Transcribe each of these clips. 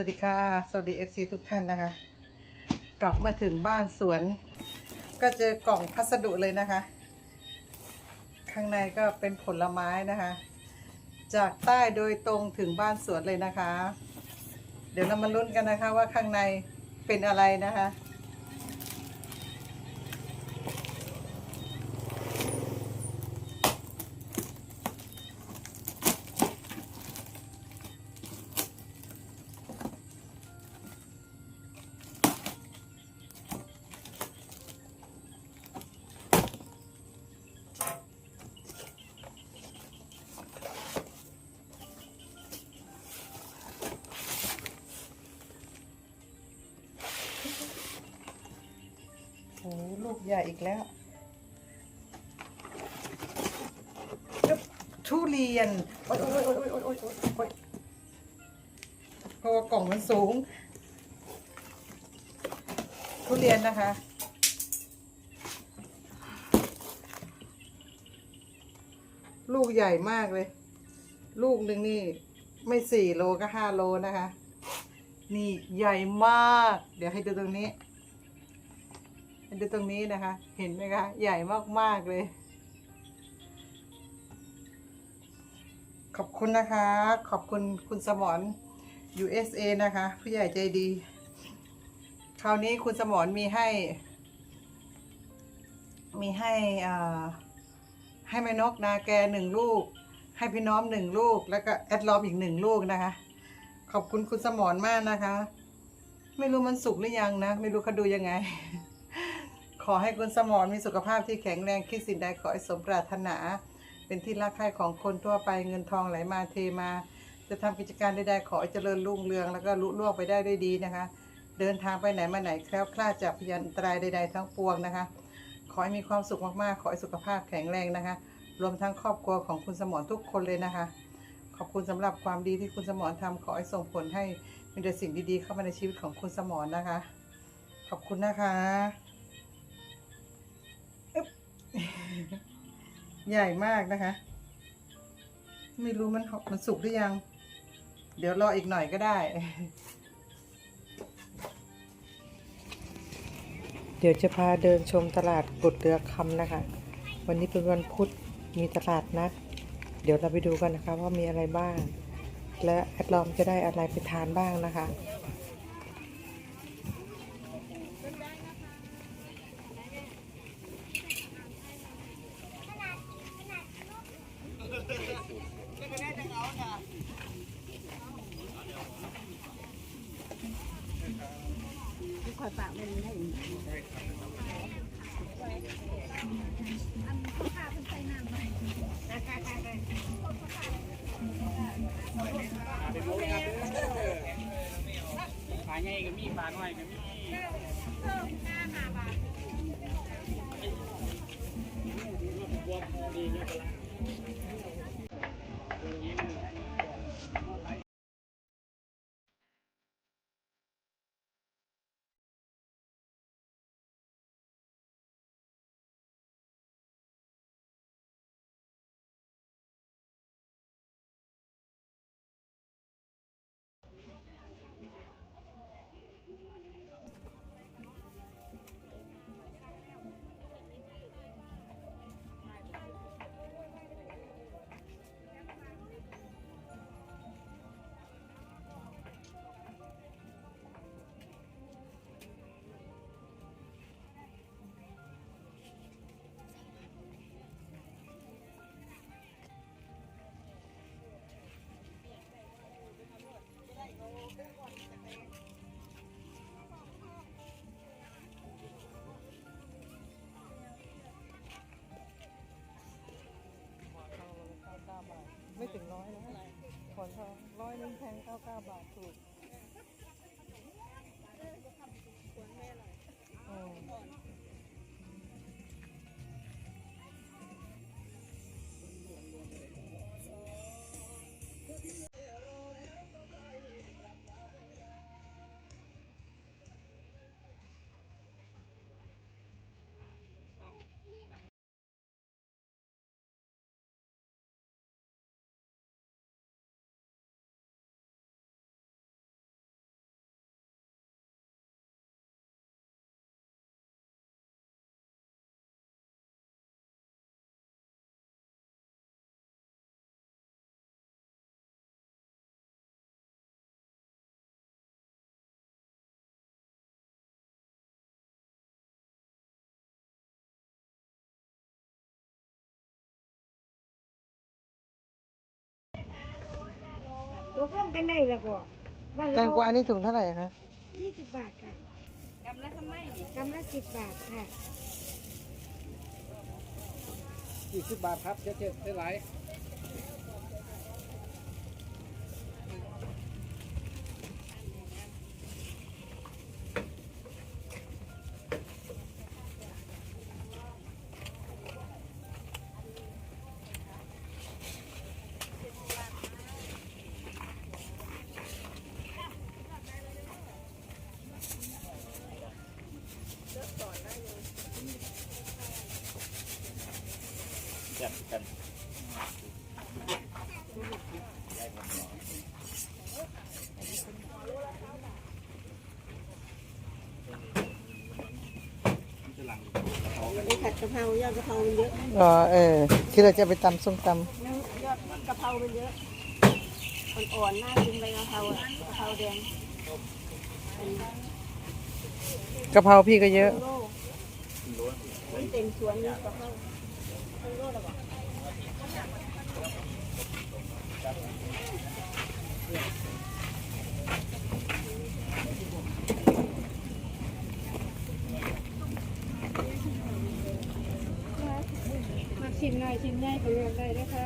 วัสดีค่ะ สวัสดีเอฟซีทุกท่านนะคะ กลับมาถึงบ้านสวน ก็เจอกล่องพัสดุเลยนะคะ ข้างในก็เป็นผลไม้นะคะ จากใต้โดยตรงถึงบ้านสวนเลยนะคะ เดี๋ยวเรามาลุ้นกันนะคะว่าข้างในเป็นอะไรนะคะ ใหญ่อีกแล้วทุเรียน โอ๊ยโอ๊ยโอ๊ยโอ๊ยโอ๊ยโอ๊ยเพราะว่ากล่องมันสูง ทุเรียนนะคะ ลูกใหญ่มากเลย ลูกหนึ่งนี่ ไม่สี่โลก็ห้าโลนะคะ นี่ใหญ่มาก เดี๋ยวให้ดูตรงนี้ ดูตรงนี้นะคะ เห็นไหมคะ ใหญ่มาก ๆ เลย ขอบคุณนะคะ ขอบคุณคุณสมร USA นะคะ ผู้ใหญ่ใจดี คราวนี้คุณสมรมีให้ มีให้อ่าให้แม่นกนาแกหนึ่งลูก ให้พี่น้อมหนึ่งลูก แล้วก็แอดลอมอีกหนึ่งลูกนะคะ ขอบคุณคุณสมรมากนะคะ ไม่รู้มันสุกหรือยังนะ ไม่รู้เขาดูยังไง ขอให้คุณสมรมีสุขภาพที่แข็งแรงคิดสิ่งใดขอให้สมปรารถนา เป็นที่รักใคร่ของคนทั่วไปเงินทองไหลมาเทมา จะทำกิจการใดๆขอให้เจริญรุ่งเรืองแล้วก็ลุล่วงไปได้ด้วยดีนะคะ เดินทางไปไหนมาไหนแคล้วคลาดจากพยันตรายใด ๆ ทั้งปวงนะคะ ขอให้มีความสุขมากๆ ขอให้สุขภาพแข็งแรงนะคะ รวมทั้งครอบครัวของคุณสมรทุกคนเลยนะคะ ขอบคุณสำหรับความดีที่คุณสมรทำขอให้ส่งผลให้มีแต่สิ่งดีๆ เข้ามาในชีวิตของคุณสมรนะคะ ขอบคุณนะคะ ใหญ่มากนะคะ ไม่รู้มันมันสุกหรือยัง เดี๋ยวรออีกหน่อยก็ได้ เดี๋ยวจะพาเดินชมตลาดกุดเรือคำนะคะ วันนี้เป็นวันพุธมีตลาดนัด เดี๋ยวเราไปดูกันนะคะว่ามีอะไรบ้าง และแอดลอมจะได้อะไรไปทานบ้างนะคะ คอยปากมันได้ ปลาใหญ่ ก็มีปลาน้อยก็มี ถึงร้อยแล้วขอนทองร้อยนึงแพงเก้าเก้าบาทถูก กลงกันได้แล้วก็บ้นเรแตงกวานี่ถุงเท่าไหร่คะยี่สิบบาทค่ะกำละทำไมนี่กำละสิบบาทค่ะยี่สิบบาทครับเจ๊เจ๊ได้ หลายไอ้ผัดกะเพรายอดกะเพรามันเยอะอ๋อเออที่เราจะไปตำส้มตยอดกะเพรามันเยอะอ่อนๆน่ากินใบกะเพราอะกะเพราแดงเป็นำกะเพราพี่ก็เยอะ โลมันเต็มสวนนี่กะเพรา ชิมหน่อยชิมง่ายก็เลือกได้นะคะ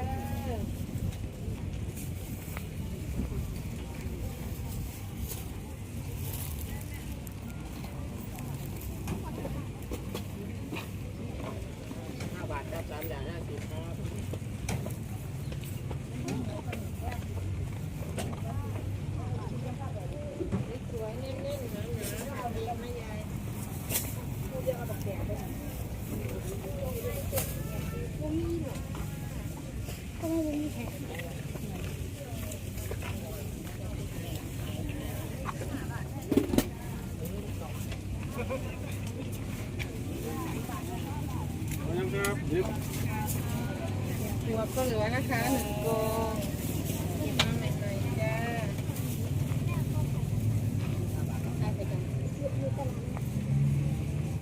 ห้าบาทครับสามอย่างห้าสิบครับ ก็ไม่ได้มีแขก ยังครับ ตัวก็เหลือนะคะหนึ่งกอง